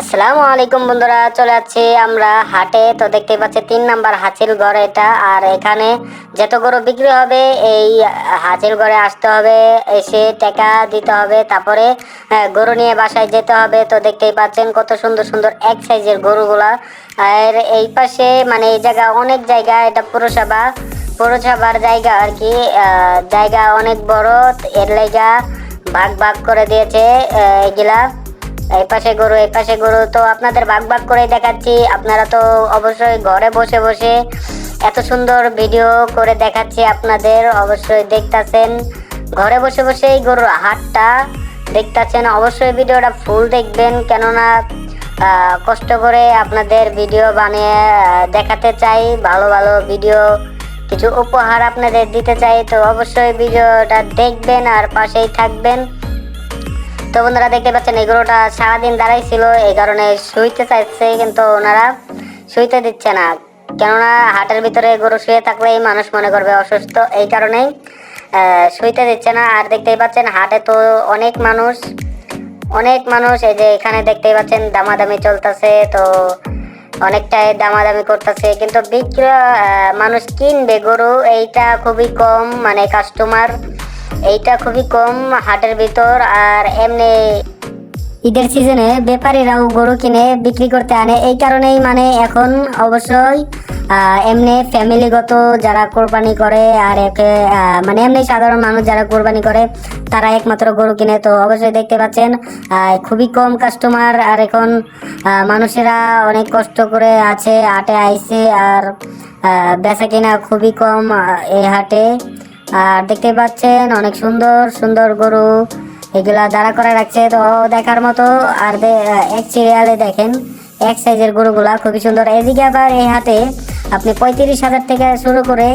আসসালামু আলাইকুম বন্ধুরা, চলে যাচ্ছি আমরা হাটে। তো দেখতে পাচ্ছি তিন নাম্বার হাঁচিল ঘর এটা। আর এখানে যত গরু বিক্রি হবে, এই হাঁচিল ঘরে আসতে হবে, এসে টাকা দিতে হবে, তারপরে গরু নিয়ে বাসায় যেতে হবে। তো দেখতেই পাচ্ছেন কত সুন্দর সুন্দর এক সাইজের গরুগুলা। আর এই পাশে মানে এই জায়গা অনেক জায়গা, এটা পুরসভা। পৌরসভার জায়গা আর কি জায়গা অনেক বড়, এর লেগা ভাগ ভাগ করে দিয়েছে এগুলা। এই পাশে গরু, এই পাশে গরু। তো আপনাদের ভাগ ভাগ করে দেখাচ্ছি। আপনারা তো অবশ্যই ঘরে বসে বসে এত সুন্দর ভিডিও করে দেখাচ্ছি আপনাদের। অবশ্যই দেখতাছেন। ঘরে বসে বসে এই গরুর হাটটা দেখতাছেন। অবশ্যই ভিডিওটা ফুল দেখবেন। কেননা কষ্ট করে আপনাদের ভিডিও বানিয়ে দেখাতে চাই। ভালো ভালো ভিডিও, কিছু উপহার আপনাদের দিতে চাই। তো অবশ্যই ভিডিওটা দেখবেন আর পাশেই থাকবেন। তো বন্ধুরা দেখতে পাচ্ছেন এই গরুটা সারাদিন দাঁড়াই ছিল এই কারণে শুইতে চাইছে কিন্তু ওনারা শুইতে দিচ্ছে না। কেননা হাটের ভিতরে গরু শুয়ে থাকলেই মানুষ মনে করবে অসুস্থ এই কারণেই শুইতে দিচ্ছে না। আর দেখতেই পাচ্ছেন হাটে তো অনেক মানুষ অনেক মানুষ এই যে এখানে দেখতেই পাচ্ছেন দামাদামি চলতেছে তো অনেকটাই দামাদামি করতেছে। কিন্তু বিক্রি আহ, মানুষ কিনবে গরু এইটা খুবই কম মানে কাস্টমার এইটা খুবই কম হাটের ভিতর আর এমনি ঈদের সিজনে ব্যাপারীরাও গরু কিনে বিক্রি করতে আনে। এই কারণেই মানে এখন অবশ্যই এমনি ফ্যামিলিগত যারা কোরবানি করে আর একে মানে এমনি সাধারণ মানুষ যারা কোরবানি করে, তারা একমাত্র গরু কিনে। তো অবশ্যই দেখতে পাচ্ছেন খুবই কম কাস্টমার আর এখন মানুষেরা অনেক কষ্ট করে আছে, হাটে আইসে আর বেচা কিনা খুবই কম এই হাটে। আর দেখতে পাচ্ছেন, অনেক সুন্দর সুন্দর গরু। এগুলা দাঁড়া করে রাখছে। তো দেখার মতো আর এক সিরিয়ালে দেখেন, এক সাইজের গরুগুলা খুবই সুন্দর। এদিকে আবার এই হাতে আপনি পঁয়ত্রিশ হাজার থেকে শুরু করে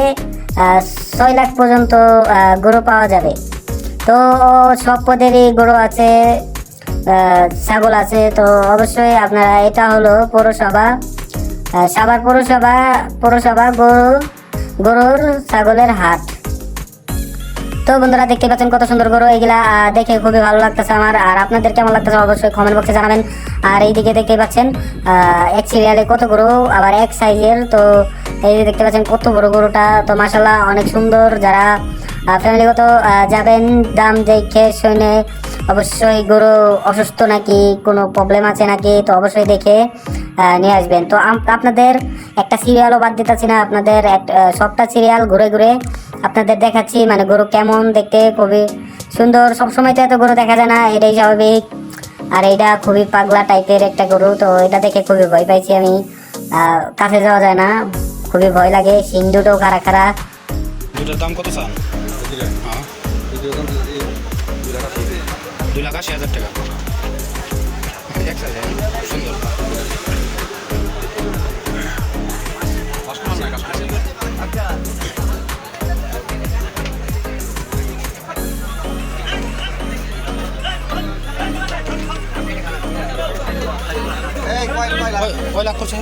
ছয় লাখ পর্যন্ত গরু পাওয়া যাবে। তো সব পদেরই গরু আছে ছাগল আছে। তো অবশ্যই আপনারা, এটা হলো পৌরসভা। সাভার পৌরসভা পৌরসভা গরু, গরুর, ছাগলের হাট। তো বন্ধুরা দেখতে পাচ্ছেন কত সুন্দর গরু। আহ, দেখে খুবই ভালো লাগতেছে আমার। আর আপনাদের কেমন লাগতেছে অবশ্যই কমেন্ট বক্সে জানাবেন। আর এইদিকে দেখতে পাচ্ছেন এক সিরিয়ালে কত গরু আবার এক সাইজের তো এই দেখতে পাচ্ছেন কত বড় গরুটা। তো মাসাল্লাহ অনেক সুন্দর। যারা ফ্যামিলিগত যাবেন দাম দেখে শুনে অবশ্যই গরু অসুস্থ নাকি কোনো প্রবলেম আছে নাকি তো অবশ্যই দেখে নিয়ে আসবেন। তো আপনাদের একটা সিরিয়ালও বাদ দিতেছি না। আপনাদের এক সবটা সিরিয়াল ঘুরে ঘুরে আপনাদের দেখাচ্ছি মানে গরু কেমন দেখতে খুবই সুন্দর। সবসময় তো এত গরু দেখা যায় না এটাই স্বাভাবিক। আর এইটা খুবই পাগলা টাইপের একটা গরু তো এটা দেখে খুবই ভয় পাইছি আমি। আহ, কাছে যাওয়া যায় না খুবই ভয় লাগে। সিং দুটো খারা খারা দুটার দাম কত চান দুই লাখ আশি হাজার টাকা। Hoy, hoy las cosas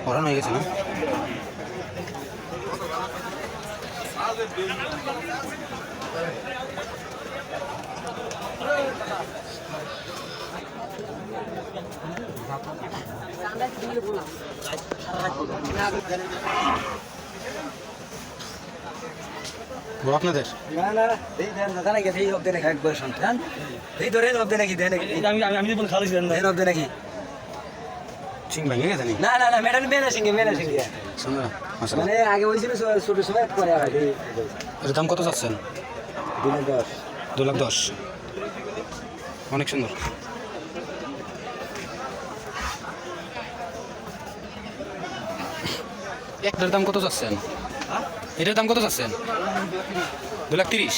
ধরেন অব্দে নাকি দেন নাকি? আমি আমি আমি খালি ছিলেন না। দেন অব্দে নাকি? সিং ভেঙে গেছে নি না না না মেডাল মেনে সিঙ্গে মেনে মাসাল্লাহ মানে আগে বলছিল ছোট সময় পরে এর দাম কত চাচ্ছেন? দিনে দশ। দু লাখ দশ। অনেক সুন্দর। একটার দাম কত চাচ্ছেন? এটার দাম কত চাচ্ছেন? দু লাখ তিরিশ।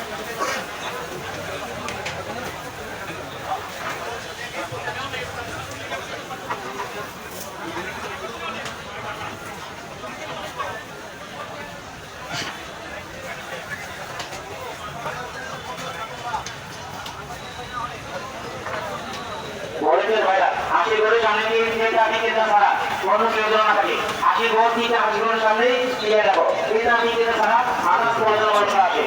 সামনে দিয়ে দিয়ে আপনি কিন্তু ছাড়া। কোনো প্রয়োজন না থাকে আশি ঘর থেকে আশি ঘরের সামনে দিয়ে রাখো এটা আমি কিন্তু ছাড়া প্রয়োজন আছে।